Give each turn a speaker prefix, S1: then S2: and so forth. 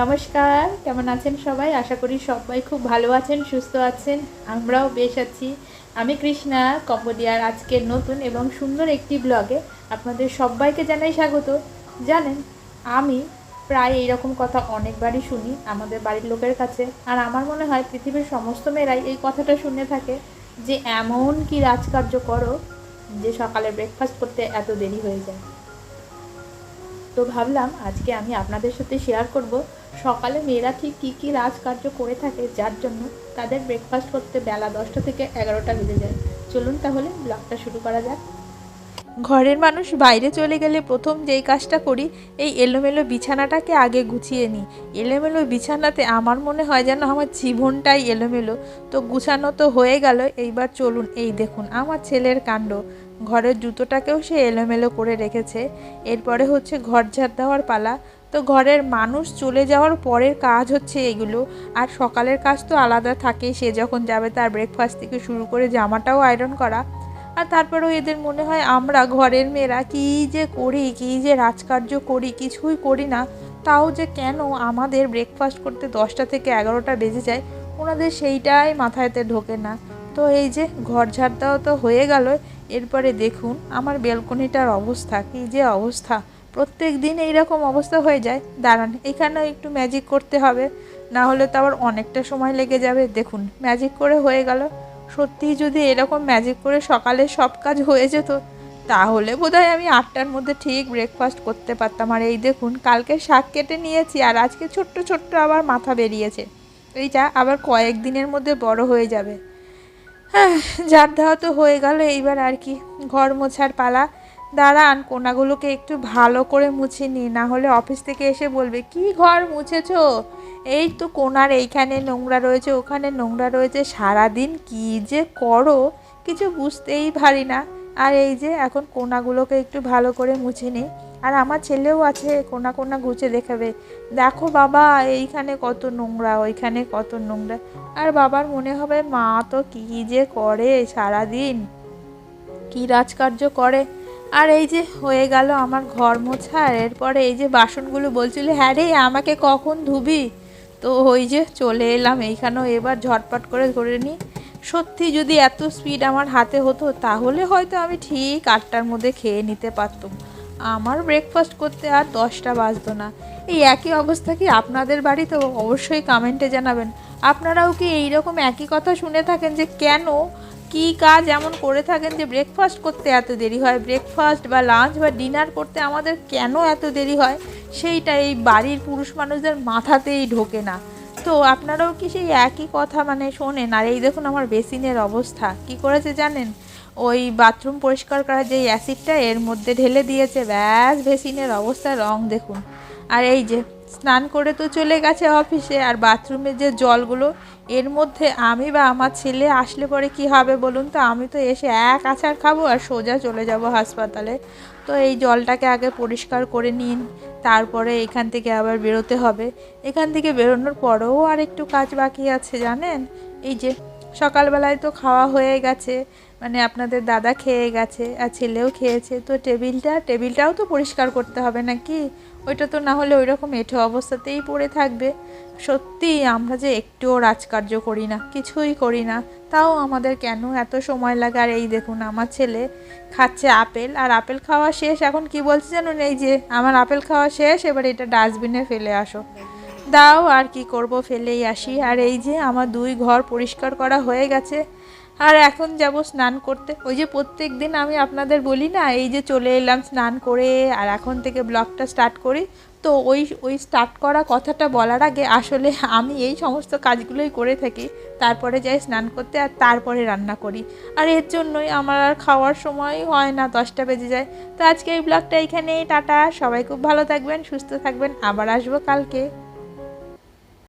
S1: নমস্কার, কেমন আছেন সবাই? আশা করি সবাই খুব ভালো আছেন, সুস্থ আছেন। আমরাও বেশ আছি। আমি কৃষ্ণা, কম্বোডিয়ার আজকের নতুন এবং সুন্দর একটি ব্লগে আপনাদের সবাইকে জানাই স্বাগত। জানেন, আমি প্রায় এইরকম কথা অনেকবারই শুনি আমাদের বাড়ির লোকের কাছে। আর আমার মনে হয় পৃথিবীর সমস্ত মেয়েরাই এই কথাটা শুনে থাকে যে, এমন কি রাজকার্য করো যে সকালে ব্রেকফাস্ট করতে এত দেরি হয়ে যায়? তো ভাবলাম আজকে আমি আপনাদের সাথে শেয়ার করব সকালে মেয়েরা ঠিক কী কী রাজকার্য করে থাকে, যার জন্য তাদের ব্রেকফাস্ট করতে বেলা দশটা থেকে এগারোটা বেজে যায়। চলুন তাহলে ব্লগটা শুরু করা যাক। ঘরের মানুষ বাইরে চলে গেলে প্রথম যেই কাজটা করি, এই এলোমেলো বিছানাটাকে আগে গুছিয়ে নিই। এলোমেলো বিছানাতে আমার মনে হয় যেন আমার জীবনটাই এলোমেলো। তো গুছানো তো হয়ে গেল, এইবার চলুন, এই দেখুন, আমার ছেলের কাণ্ড। ঘরের জুতোটাকেও সে এলোমেলো করে রেখেছে। এরপরে হচ্ছে ঘর ঝাড় দেওয়ার পালা। তো ঘরের মানুষ চলে যাওয়ার পরের কাজ হচ্ছে এগুলো। আর সকালের কাজ তো আলাদা থাকেই সে যখন যাবে তার ব্রেকফাস্ট থেকে শুরু করে জামাটাও আয়রন করা। আর তারপরেও এদের মনে হয় আমরা ঘরের মেয়েরা কী যে করি, কী যে রাজকার্য করি, কিছুই করি না। তাও যে কেন আমাদের ব্রেকফাস্ট করতে দশটা থেকে এগারোটা বেজে যায়, ওনাদের সেইটাই মাথায়তে ঢোকে না। তো এই যে ঘর ঝাড় দেওয়া তো হয়ে গেল, এরপরে দেখুন আমার বেলকনিটার অবস্থা, কী যে অবস্থা। প্রত্যেক দিন এইরকম অবস্থা হয়ে যায়। দাঁড়ান, এখানেও একটু ম্যাজিক করতে হবে, না হলে তো আবার অনেকটা সময় লেগে যাবে। দেখুন ম্যাজিক করে হয়ে গেল। সত্যিই যদি এরকম ম্যাজিক করে সকালে সব কাজ হয়ে যেত, তাহলে বোধহয় আমি আটটার মধ্যে ঠিক ব্রেকফাস্ট করতে পারতাম। আর এই দেখুন, কালকে শাক কেটে নিয়েছি আর আজকে ছোট্ট ছোট্ট আবার মাথা বেরিয়েছে। এইটা আবার কয়েক দিনের মধ্যে বড় হয়ে যাবে। হ্যাঁ যার দেওয়া তো হয়ে গেল। এইবার আর কি, ঘর মোছার পালা। দাঁড়ান, কোনাগুলোকে একটু ভালো করে মুছে নিই না হলে অফিস থেকে এসে বলবে, কি ঘর মুছেছ? এই তো কোনার এইখানে নোংরা রয়েছে, ওখানে নোংরা রয়েছে, সারাদিন কি যে করো, কিছু বুঝতেই পারি না। আর এই যে, এখন কোনাগুলোকে একটু ভালো করে মুছে নিই আর আমার ছেলেও আছে, কোনা কোনা গুছে দেখাবে। দেখো বাবা, এইখানে কত নোংরা, ওইখানে কত নোংরা। আর বাবার মনে হবে, মা তো কী যে করে সারাদিন? কী রাজকার্য করে? আর এই যে হয়ে গেল আমার ঘর মোছা, আর এরপরে এই যে বাসনগুলো বলছিল হ্যাঁ রে, আমাকে কখন ধুবি? তো ওই যে চলে এলাম এইখানেও, এবার ঝটপট করে ধরে নিই। সত্যি যদি এত স্পিড আমার হাতে হতো, তাহলে হয়তো আমি ঠিক আটটার মধ্যে খেয়ে নিতে পারতাম। আমার ব্রেকফাস্ট করতে আর দশটা বাজতো না। এই একই অবস্থা কি আপনাদের বাড়িতে অবশ্যই কমেন্টে জানাবেন। আপনারাও কি এইরকম একই কথা শুনে থাকেন যে কেন কি কাজ এমন করে থাকেন যে ব্রেকফাস্ট করতে এত দেরি হয়? ব্রেকফাস্ট বা লাঞ্চ বা ডিনার করতে আমাদের কেন এত দেরি হয়? সেইটা এই বাড়ির পুরুষ মানুষদের মাথাতেই ঢোকে না। তো আপনারাও কি সেই একই কথা মানে শোনেন? আর এই দেখুন আমার বেসিনের অবস্থা। কি করেছে জানেন? ওই বাথরুম পরিষ্কার করার যে অ্যাসিডটা এর মধ্যে ঢেলে দিয়েছে। ব্যাস বেসিনের অবস্থা রং দেখুন। আর এই যে স্নান করে তো চলে গেছে অফিসে, আর বাথরুমের যে জলগুলো, এর মধ্যে আমি বা আমার ছেলে আসলে পরে কি হবে বলুন তো? আমি তো এসে এক আচার খাব আর সোজা চলে যাব হাসপাতালে। তো এই জলটাকে আগে পরিষ্কার করে নিন, তারপরে এখান থেকে আবার বেরোতে হবে। এখান থেকে বেরোনোর পরেও আর একটু কাজ বাকি আছে জানেন? এই যে সকালবেলায় তো খাওয়া হয়ে গেছে মানে আপনাদের দাদা খেয়ে গেছে আর ছেলেও খেয়েছে, তো টেবিলটা, টেবিলটাও তো পরিষ্কার করতে হবে নাকি? ওইটা তো না হলে ওই রকম এঁঠো অবস্থাতেই পড়ে থাকবে। সত্যি আমরা যে একটুও রাজকার্য করি না, কিছুই করি না, তাও আমাদের কেন এত সময় লাগে? আর এই দেখুন, আমার ছেলে খাচ্ছে আপেল, আর আপেল খাওয়া শেষ, এখন কি বলছে জানুন? এই যে আমার আপেল খাওয়া শেষ, এবার এটা ডাস্টবিনে ফেলে আসো। দাও, আর কি করব? ফেলেই আসি। আর এই যে আমার দুই ঘর পরিষ্কার করা হয়ে গেছে আর এখন যাব স্নান করতে। ওই যে প্রত্যেক দিন আমি আপনাদের বলি না, এই যে চলে এলাম স্নান করে, আর এখন থেকে ব্লগটা স্টার্ট করি। তো ওই ওই স্টার্ট করা কথাটা বলার আগে আসলে আমি এই সমস্ত কাজগুলোই করে থাকি। তারপরে যাই স্নান করতে আর তারপরে রান্না করি। আর এর জন্যই আমার আর খাওয়ার সময় হয় না, দশটা বেজে যায়। তো আজকে এই ব্লগটা এখানেই, টাটা। সবাই খুব ভালো থাকবেন, সুস্থ থাকবেন। আবার আসব কালকে।